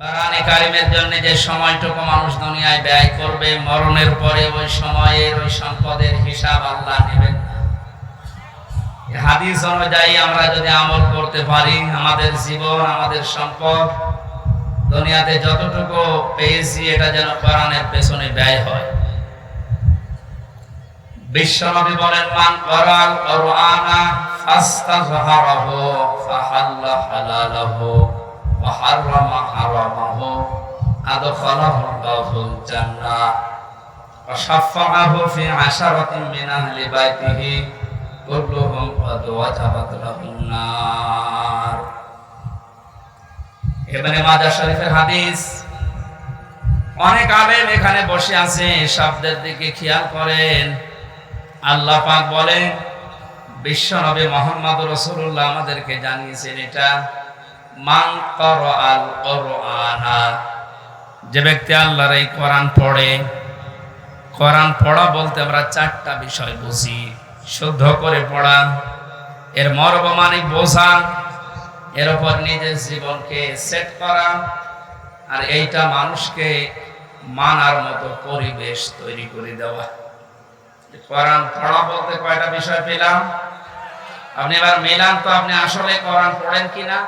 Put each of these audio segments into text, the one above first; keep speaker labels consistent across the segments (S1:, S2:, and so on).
S1: কোরআনে কারিমের জন্য যে সময়টুকু মানুষ দুনিয়ায় ব্যয় করবে, মরণের পরে ওই সময়ের, ওই সম্পদের হিসাব আল্লাহ নেবেন হাদিস অনুযায়ী আমরা যদি আমল করতে পারি, আমাদের জীবন, আমাদের সম্পদ, দুনিয়াতে যতটুকু পেয়েছি, এটা যেন কোরআনের পেছনে ব্যয় হয়। বিশ্বনবী বলেন, মান করাল কোরআনা ফাস্তাযহারাহু ফাহাল্লা হালালাহু। হারামাহু আদখালাহু আল্লাহুল জান্নাহ ওয়া শাফাআহু ফি আশারাতিন মিন আহলি বাইতিহি কুল্লুহুম قد ওয়াজাবাত লাহুন নার এবারে মাজার শরীফের হাদিস। অনেক আলেম এখানে বসে আছে, শব্দের দিকে খেয়াল করেন। আল্লাহ পাক বলেন, বিশ্ব নবী মোহাম্মদ রসুল্লাহ আমাদেরকে জানিয়েছেন এটা। যে ব্যক্তি আল্লাহর এই কোরআন পড়ে, কোরআন পড়া বলতে আমরা চারটা বিষয় বুঝি। শুদ্ধ করে পড়া, এর মর্ম মানে বোঝা, এর উপর নিজের জীবনকে সেট করা, আর এইটা মানুষকে মানার মতো পরিবেশ তৈরি করে দেওয়া। কোরআন পড়া বলতে কয়টা বিষয় পেলাম? আপনি এবার মেলান তো আপনি আসলে কোরআন পড়েন কিনা?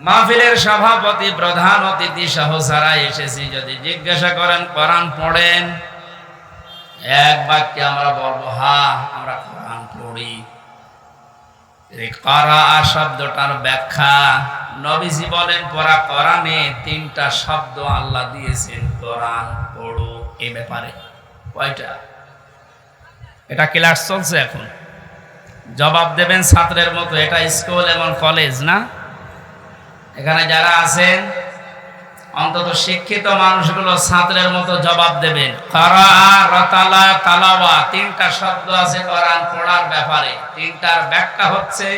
S1: মাহফিলের সভাপতি প্রধান অতিথি সহ যারা এসেছি, যদি জিজ্ঞাসা করেন, কোরআন পড়েন, এক বাক্যে আমরা বলব, হা, আমরা কোরআন পড়ি। করা শব্দটার ব্যাখ্যা নবীজি বলেন, পড়া কোরআনে তিনটা শব্দ আল্লাহ দিয়েছেন, কোরআন পড়ো। এ ব্যাপারে কয়টা? এটা ক্লাস চলছে এখন। জবাব দেবেন ছাত্রের মতো, এটা স্কুল এবং কলেজ, না? এখানে যারা আছেন, অন্তত শিক্ষিত মানুষগুলো ছাত্রের মতো জবাব দেবেন। রতালা তিনটা শব্দ আছে কোরআন পড়ার ব্যাপারে। তিনটার ব্যাখ্যা হচ্ছে,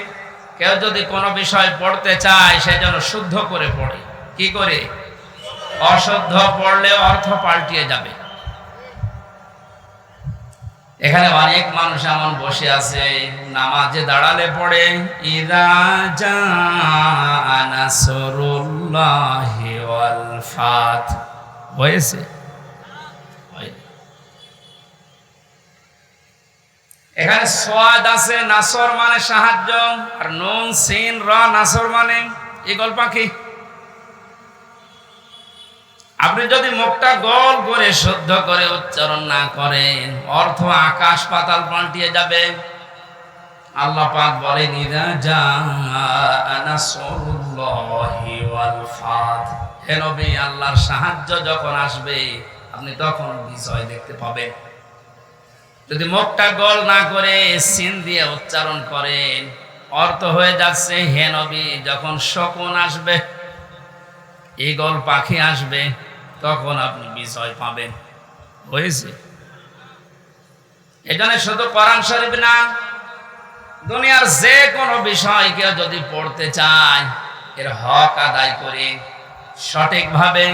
S1: কেউ যদি কোনো বিষয় পড়তে চায়, সে যেন শুদ্ধ করে পড়ে। কি করে? অশুদ্ধ পড়লে অর্থ পাল্টিয়ে যাবে। এখানে অনেক মানুষ এমন বসে আছে, নামাজে দাঁড়ালে পড়ে, ইদা ওয়াল ফাত হয়েছে। এখানে সোয়াদ আছে, নাসর মানে সাহায্য, আর নুন, সিন, র, নাসর মানে ইগল পাখি আপনি যদি মুখটা গোল করে শুদ্ধ করে উচ্চারণ না করেন, অর্থ আকাশ পাতাল পাল্টিয়ে যাবে। আল্লাহ পাক বলেন হে নবী, আল্লাহর সাহায্য যখন আসবে, আপনি তখন বিজয় দেখতে পাবেন। যদি মুখটা গোল না করে সিন দিয়ে উচ্চারণ করেন, অর্থ হয়ে যাচ্ছে, হে নবী, যখন শকুন আসবে, ঈগল পাখি আসবে তখন আপনি বিজয় পাবেন। হয়েছে। এখানে শুধু কোরআন শরীফ না, দুনিয়ার যে কোনো বিষয় কেউ যদি পড়তে চায়, এর হক আদায় করে সঠিকভাবে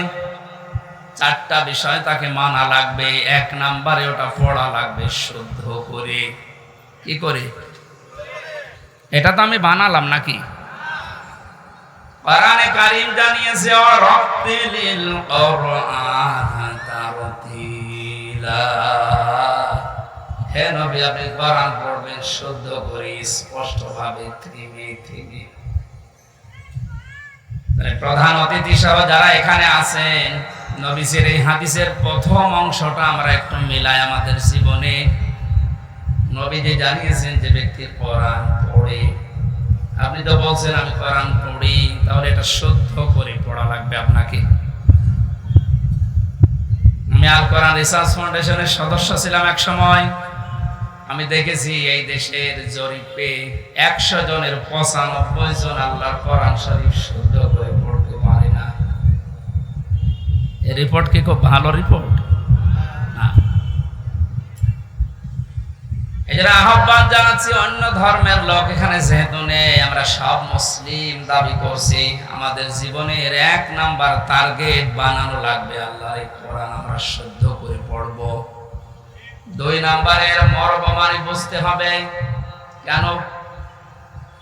S1: চারটা বিষয় তাকে মানা লাগবে, এক নাম্বারে ওটা পড়া লাগবে শুদ্ধ করে। কি করে? এটা তো আমি বানালাম নাকি? কোরআনে কারীম জানিয়েছে, ও রক্তিলিল কোরআন তারতিলা হে নবী, আপনি কোরআন পড়বেন শুদ্ধ করে স্পষ্ট ভাবে থিমে। তাহলে প্রধান অতিথি সহ যারা এখানে আছেন নবীসের এই হাদিসের প্রথম অংশটা আমরা একটু মিলাই আমাদের জীবনে। নবী যে জানিয়েছেন যে ব্যক্তি কোরআন পড়ে আপনি তো বলছেন আমি কোরআন পড়ি, তাহলে এটা শুদ্ধ করে পড়া লাগবে আপনাকে। আমি আল কোরআন রিসার্চ ফাউন্ডেশনের সদস্য ছিলাম এক সময়। আমি দেখেছি এই দেশের জরিপে একশো জনের পঁচানব্বই জন আল্লাহর কোরআন শরীফ শুদ্ধ করে পড়তে পারে না। রিপোর্ট কি খুব ভালো রিপোর্ট? এজন্য আহ্বান জানাচ্ছি অন্য ধর্মের লোক এখানে যেহেতু নেই, আমরা সব মুসলিম দাবি করছি। আমাদের জীবনের এক নাম্বার টার্গেট বানানো লাগবে আল্লাহর কোরআন আমরা শুদ্ধ করে পড়ব। দুই নাম্বারের মর্মমানি বুঝতে হবে। কেন?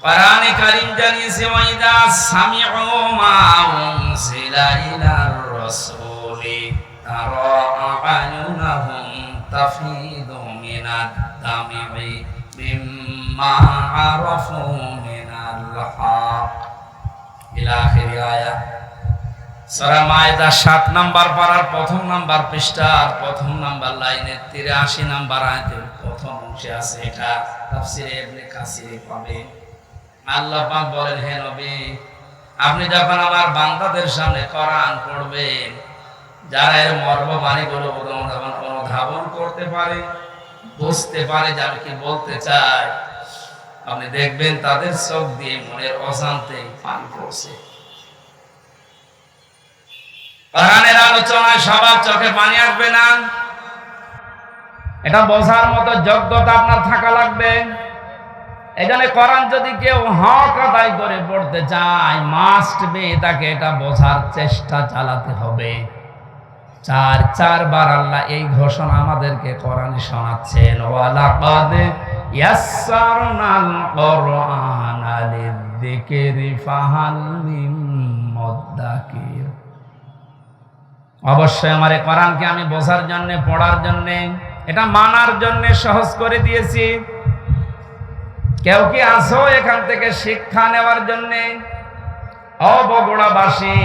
S1: কোরআনে কারিম জানিয়েছে, ওয়াইদা সামিউ মা উনজিলা ইলার রাসূলি তারা আ'আয়ুনাহুম তাফিদ مما عرفوا من الحق. সারা মায়দা সাত নাম্বার পাড়ার প্রথম নাম্বার পৃষ্ঠার প্রথম নাম্বার লাইনের তিরাশি নাম্বার আয়তের প্রথম অংশে আছে এটা তাফসিরে এমনি পাবে। আল্লাহ বলেন, হে নবী, আপনি যখন আমার বান্দাদের সামনে করান পড়বেন, যারা এর মর্ম বাণীগুলো অনুধাবন করতে পারে বুঝতে পারে যে আমি কি বলতে চাই। আপনি দেখবেন তাদের চোখ দিয়ে মনের অশান্তি পানি পড়ছে। কোরআনের আলোচনায় সবার চোখে পানি আসবে না। এটা বোঝার মতো যোগ্যতা আপনার থাকা লাগবে। এই কোরআন যদি কেউ হক আদায় করে পড়তে চায় মাস্ট বি তাকে এটা বোঝার চেষ্টা চালাতে হবে। চার, চারবার আল্লাহ এই ঘোষণা আমাদেরকে কোরআনে শোনাচ্ছেন অবশ্যই আমার এই কোরআনকে আমি বোঝার জন্য, পড়ার জন্য, এটা মানার জন্য সহজ করে দিয়েছি। কেউ কি আসো এখান থেকে শিক্ষা নেওয়ার জন্য? অবগুড়াবাসী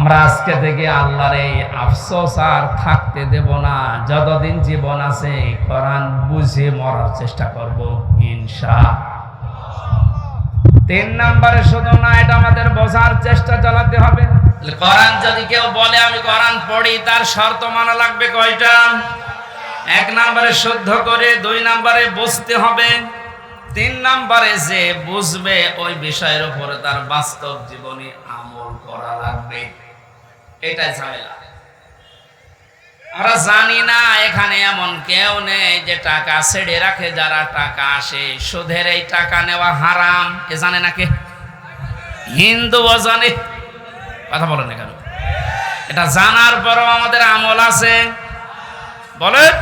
S1: আমরা আজকে থেকে আল্লাহর এই আফসোস আর থাকতে দেব না। যতদিন জীবন আছে, কোরআন বুঝে মরার চেষ্টা করব ইনশা তিন নম্বরে শুধু না, এটা আমাদের বোঝার চেষ্টা চালাতে হবে। কোরআন যদি কেউ বলে, আমি কোরআন পড়ি, তার শর্ত মানা লাগবে কয়টা? এক নম্বরে শুদ্ধ করে, দুই নম্বরে বুঝতে হবে। তিন নম্বরে যে বুঝবে, ওই বিষয়ের উপরে তার বাস্তব জীবনে আমল করা লাগবে। এটাই ঝামেলা। আমরা জানি না, এখানে এমন কেউ নেই যে টাকা ছেড়ে রাখে, যারা টাকা আসে, সুদের এই টাকা নেওয়া হারাম। এ জানে না কে? হিন্দুও জানে কথা বলেন কেন? এটা জানার পরও আমাদের আমল আছে। বলেন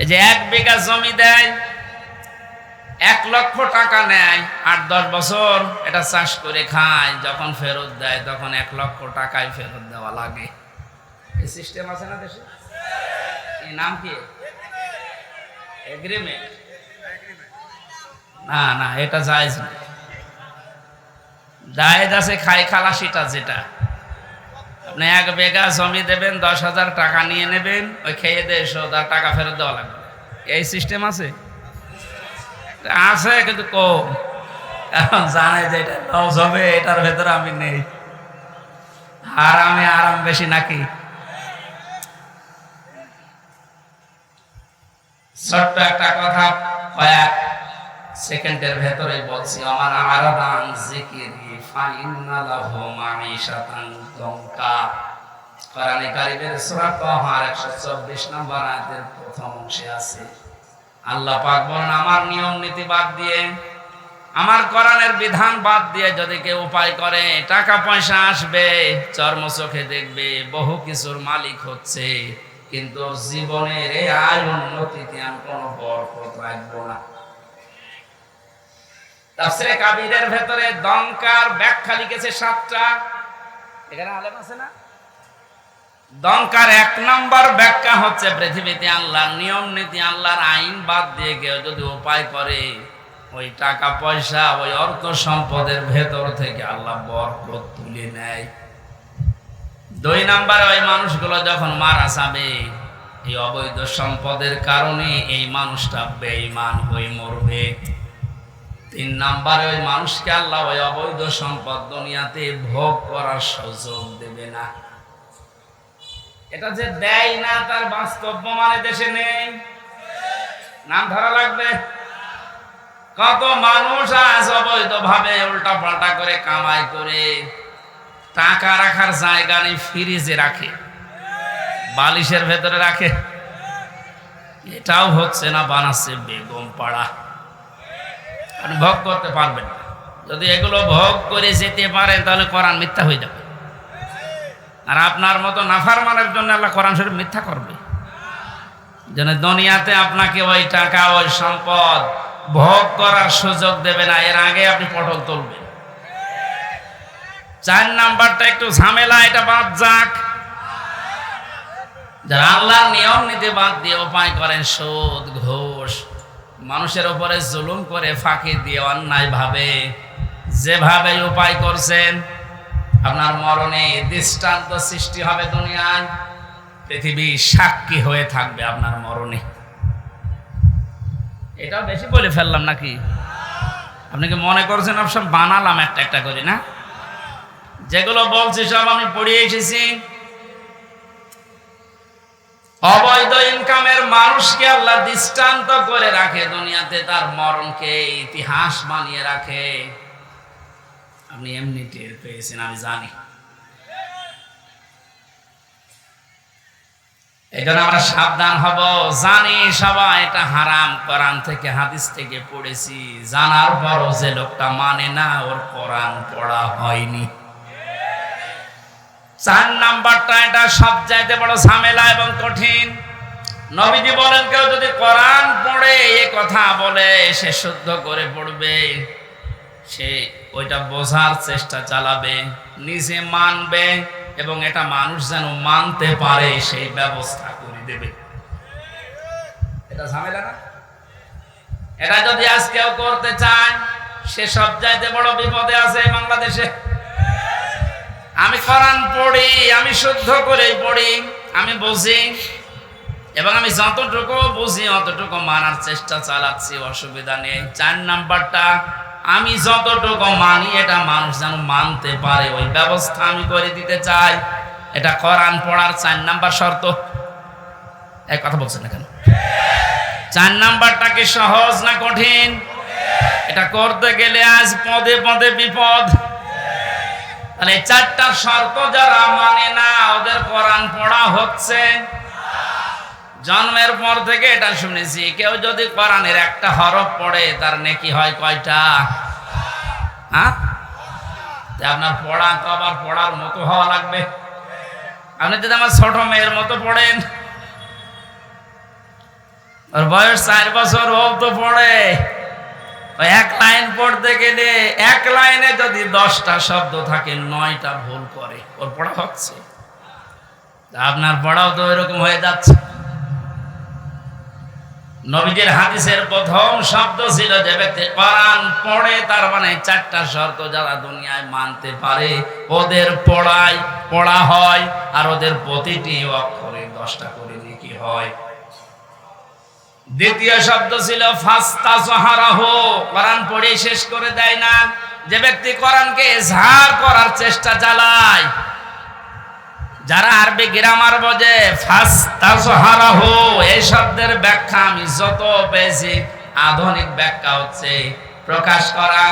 S1: এই যে এক বিঘা জমি দেয় এক লক্ষ টাকা নেয় আট দশ বছর এটা চাষ করে খায়, যখন ফেরত দেয় তখন এক লক্ষ টাকায় ফেরত দেওয়া লাগে। এই সিস্টেম আছে না দেশে? এই নাম কি? এগ্রিমেন্ট না না, এটা জায়েজ না জায়েজ আছে খাই খালাসিটা যেটা। আপনি এক বেগা জমি দেবেন, দশ হাজার টাকা নিয়ে নেবেন, ওই খেয়ে দিয়ে তার টাকা ফেরত দেওয়া লাগবে। এই সিস্টেম আছে? আছে, কিন্তু কম। কারণ জানে যে এটা লস হবে, এটার ভেতরে আমি নেই। আরামে আরাম বেশি নাকি? ছোট্ট একটা কথা, কয়েক সেকেন্ডের ভেতরে বলছি, আমার আরাদান জিকিরি, ফাইন্না লাহু মাঈশাতান দঙ্কা কোরআনে কারিমের সূরা তাহার 124 নম্বর আয়াতের প্রথম অংশে আছে। আল্লাহ পাক বলেন, আমার নিয়ম নীতি বাদ দিয়ে, আমার কোরআনের বিধান বাদ দিয়ে যদি কেউ উপায় করে টাকা পয়সা আসবে চর্ম চোখে দেখবে, বহু কিছুর মালিক হচ্ছে। কিন্তু জীবনের এই আয় উন্নতিতে আমি কোনো বরকত রাখব না। তাফসিরে কাবিরের ভেতরে দঙ্কার ব্যাখ্যা লিখেছে সাতটা। এখানে আলেম আছে না? দঙ্কার এক নম্বর ব্যাখ্যা হচ্ছে পৃথিবীতে আল্লাহর নিয়ম নীতি, আল্লাহর আইন বাদ দিয়ে কেউ যদি উপায় করে, ওই টাকা, পয়সা, ওই অর্থ সম্পদের ভেতর থেকে আল্লাহ বরকত তুলে নেয়। দুই নম্বরে ওই মানুষগুলো যখন মারা যাবে, এই অবৈধ সম্পদের কারণে এই মানুষটা বেঈমান হয়ে মরবে। তিন নম্বরে ওই মানুষকে আল্লাহ ওই অবৈধ সম্পদ দুনিয়াতে ভোগ করার সুযোগ দেবে না। এটা যে দেয় না, তার বাস্তব মানে দেশে নেই। নাম ধরা লাগবে। কত মানুষ আজ অবৈধ ভাবে উল্টা পাল্টা করে কামাই করে, টাকা রাখার জায়গা নেই, ফ্রিজে রাখে, বালিশের ভেতরে রাখে। এটাও হচ্ছে না বানাচ্ছে বেগম পাড়া। ভোগ করতে পারবেন না। যদি এগুলো ভোগ করে যেতে পারেন, তাহলে কোরআন মিথ্যা হয়ে যাবে। আর আপনার মতো নাফার মানের জন্য আল্লাহ কোরআন শরীফ মিথ্যা করবে। যেন দুনিয়াতে আপনাকে ওই টাকা, ওই সম্পদ ভোগ করার সুযোগ দেবে না। এর আগে আপনি পটল তুলবেন। চার নাম্বারটা একটু ঝামেলা, এটা বাদ যাক। যারা আল্লাহর নিয়ম নীতি বাদ দিয়ে উপায় করেন, সুদ, ঘোষ, মানুষের উপরে জুলুম করে ফাঁকি দিয়ে অন্যায় ভাবে যেভাবে উপায় করছেন আপনার মরণে দৃষ্টান্ত সৃষ্টি হবে দুনিয়ায়। পৃথিবী সাক্ষী হয়ে থাকবে আপনার মরণে। এটাও বেশি বলে ফেললাম নাকি? আপনি কি মনে করছেন সব বানালাম একটা একটা করে, না? যেগুলো বলছি সব আমি পড়িয়ে এসেছি। অবৈধ ইনকামের মানুষকে আল্লাহ দৃষ্টান্ত করে রাখে দুনিয়াতে, তার মরণকে ইতিহাস বানিয়ে রাখে। আপনি এমনি টের পেয়েছেন, আমি জানি। এই জন্য আমরা সাবধান হব। জানি সবাই এটা হারাম, কোরআন থেকে, হাদিস থেকে পড়েছি। জানার পরও যে লোকটা মানে না, ওর কোরআন পড়া হয়নি। চার নাম্বারটা এটা সব চাইতে বড় ঝামেলা এবং কঠিন। নবীজি বলেন, কেউ যদি কোরআন পড়ে, এ কথা বলে, সে শুদ্ধ করে পড়বে। সে ওইটা বোঝার চেষ্টা চালাবে, নিজে মানবে এবং এটা মানুষ যেন মানতে পারে সেই ব্যবস্থা করে দেবে। এটা ঝামেলা না? এটা যদি আজ কেউ করতে চায়, সে সব চাইতে বড় বিপদে আছে বাংলাদেশে। আমি কোরআন পড়ি, আমি শুদ্ধ করে পড়ি, আমি বুঝি এবং আমি যতটুকু বুঝি, অতটুকু মানার চেষ্টা চালাচ্ছি, অসুবিধা নেই। চার নাম্বারটা আমি যতটুকু মানি, এটা মানুষ যেন মানতে পারে। ওই ব্যবস্থা আমি করে দিতে চাই। এটা কোরআন পড়ার চার নাম্বার শর্ত। এক কথা বলছেন না কেন? চার নাম্বারটা কি সহজ না কঠিন? এটা করতে গেলে আজ পদে পদে বিপদ। তাহলে চারটা শর্ত যারা মানে না, ওদের কোরআন পড়া হচ্ছে। জন্মের পর থেকে এটা শুনেছি। কেউ যদি কোরআনের একটা হরফ পড়ে, তার নেকি হয় কয়টা? হ্যাঁ? আপনার পড়া তো আবার পড়ার মতো হওয়া লাগবে। আপনি যদি আমার ছোট মেয়ের মতো পড়েন, ওর বয়স চার বছর, ও তো পড়ে। এক লাইন পড়তে গেলে, এক লাইনে যদি দশটা শব্দ থাকে, নয়টা ভুল করে। ওর পড়া হচ্ছে। আপনার পড়াও তো এরকম হয়ে যাচ্ছে। নবীজির হাদিসের প্রথম শব্দ ছিল যে ব্যক্তি কোরআন পড়ে, তার মানে চারটা শর্ত যারা দুনিয়ায় মানতে পারে, ওদের পড়াই পড়া হয়, আর ওদের প্রতিটি অক্ষরে দশটা করে লিখি হয়। দ্বিতীয় শব্দ ছিল ফাস্তা সহারাহ কোরআন পড়ে শেষ করে দেয় না। যে ব্যক্তি কোরআনকে ঝাড় করার চেষ্টা চালায় যারা আরবি গ্রামার বোঝে ফাস্তা সহারাহ এই শব্দের ব্যাখ্যা আমি যত পেয়েছি, আধুনিক ব্যাখ্যা হচ্ছে প্রকাশ করা,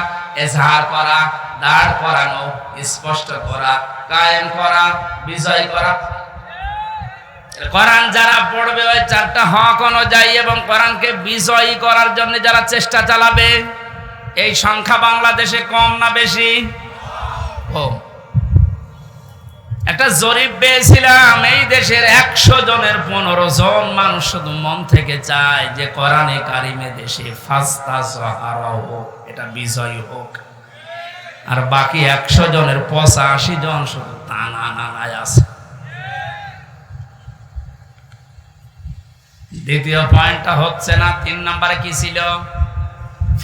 S1: এজহার করা, দাঁড় করানো, স্পষ্ট করা, কায়েম করা, বিজয় করা। কোরআন যারা পড়বে ওই চারটা হক অনুযায়ী এবং কোরআনকে বিজয়ী করার জন্য যারা চেষ্টা চালাবে, এই সংখ্যা বাংলাদেশে কম না বেশি? ও একটা জরিপ পেয়েছিলাম, এই দেশের একশো জনের পনেরো জন মানুষ শুধু মন থেকে চায় যে কোরআনে কারিমে দেশে ফাস্তা সহারা হোক, এটা বিজয় হোক। আর বাকি একশো জনের পঁচাশি জন শুধু টানা নানায় আছে। দ্বিতীয় পয়েন্টটা হচ্ছে না, তিন নম্বরে কি ছিল?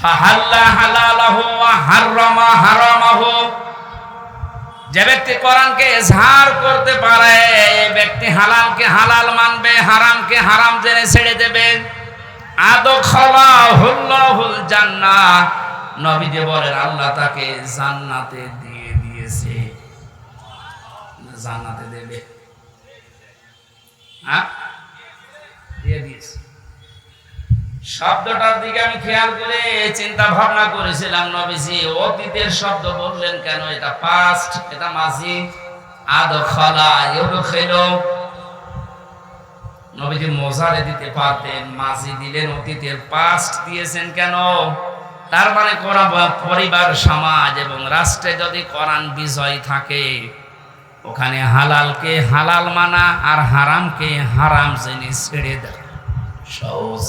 S1: ফাহাল্লা হালালাহু ওয়া হাররামা হারামাহু। যে ব্যক্তি কোরআনকে এজহার করতে পারে, এই ব্যক্তি হালালকে হালাল মানবে, হারামকে হারাম জেনে ছেড়ে দেবে। নবীজি বলেন, আল্লাহ তাকে জান্নাতে দিয়ে দিয়েছে। জান্নাতে দেবে। হ্যাঁ? দিয়ে দিয়েছে। শব্দটার দিকে আমি খেয়াল করে চিন্তা ভাবনা করেছিলাম নবীজি। অতীতের শব্দ বললেন কেন? এটা পাস্ট এটা মাঝি। আদ খলা এগুলো খেলো নবীজি মজারে দিতে পারতেন, মাঝি দিলেন, অতীতের পাস্ট দিয়েছেন কেন? তার মানে করা পরিবার, সমাজ এবং রাষ্ট্রে যদি কোরআন বিজয় থাকে, ওখানে হালালকে হালাল মানা আর হারামকে হারাম জেনে ছেড়ে দেয় সহজ।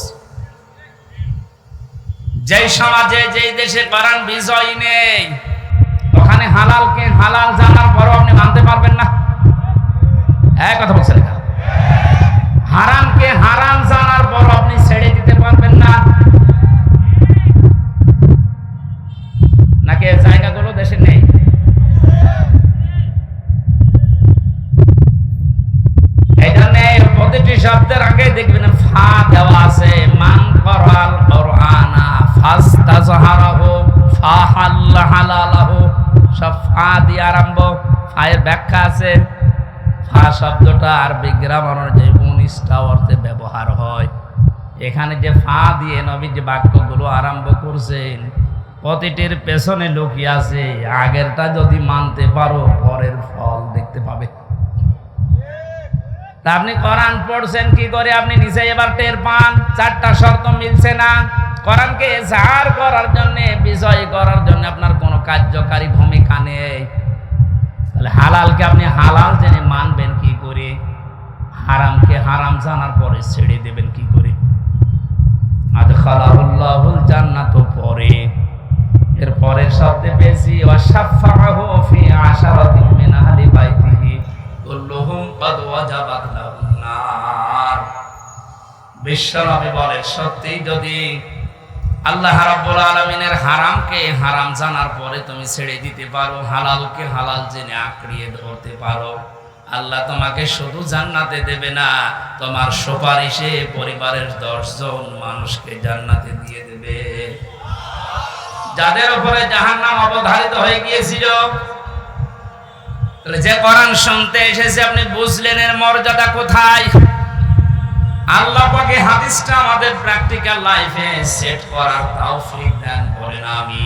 S1: যেই সমাজে, যেই দেশে কোরআন বিজয় নেই, ওখানে হালালকে হালাল জানার পরও আপনি মানতে পারবেন না। এক কথা বলছেন হারামকে হারাম জানার পর আপনি ছেড়ে দিতে পারবেন না। নাকি জায়গাগুলো দেশে নেই? এই প্রতিটি শব্দের আগে দেখবেন, ফা দেওয়া আছে, মান কর দিয়ে আরম্ভ, ফায়ের ব্যাখ্যা আছে। ফা শব্দটা আরবি গ্রামার যে উনিশটা অর্থে ব্যবহার হয়। এখানে যে ফা দিয়ে নবী যে বাক্যগুলো আরম্ভ করছেন, প্রতিটির পেছনে লুকিয়ে আছে। আগেরটা যদি মানতে পারো, পরের ফল দেখতে পাবে। তা আপনি কোরআন পড়ছেন, কি করে আপনি নিচে এবার টের পান? চারটা শর্ত মিলছে না। কোরআনকে এজাহার করার জন্য, বিজয় করার জন্য আপনার কোনো কার্যকারী ভূমিকা নেই তাহলে হালালকে আপনি হালাল জেনে মানবেন কি করে? হারামকে হারাম জানার পরে ছেড়ে দেবেন কি করে? আদ খালাহুল্লাহুল জান্নাত পরে। এর পরের শব্দে বেশি ওয়াসাফাহু ফি আশারাতিন মিন আহলি বাইতিহি কুল্লুহুম ক্বাদ ওয়াজাবাত লাহুন বিশ্বনবী বলে সত্যি যদি আল্লাহ রাব্বুল আলামিনের হারামকে হারাম জানার পরে তুমি ছেড়ে দিতে পারো, হালালকে হালাল জেনে আঁকড়িয়ে ধরতে পারো। আল্লাহ তোমাকে শুধু জান্নাতে দেবে না, তোমার সুপারিশে পরিবারের দশজন মানুষকে জান্নাতে দিয়ে দেবে। যাদের উপরে জাহান্নাম অবধারিত হয়ে গিয়েছিল যে কোরআন শুনতে এসেছে, আপনি বুঝলেন এর মর্যাদা কোথায়? আল্লাহ পাকে হাদিসটা আমাদের প্র্যাকটিক্যাল লাইফে সেট করার তৌফিক দান করেন আমি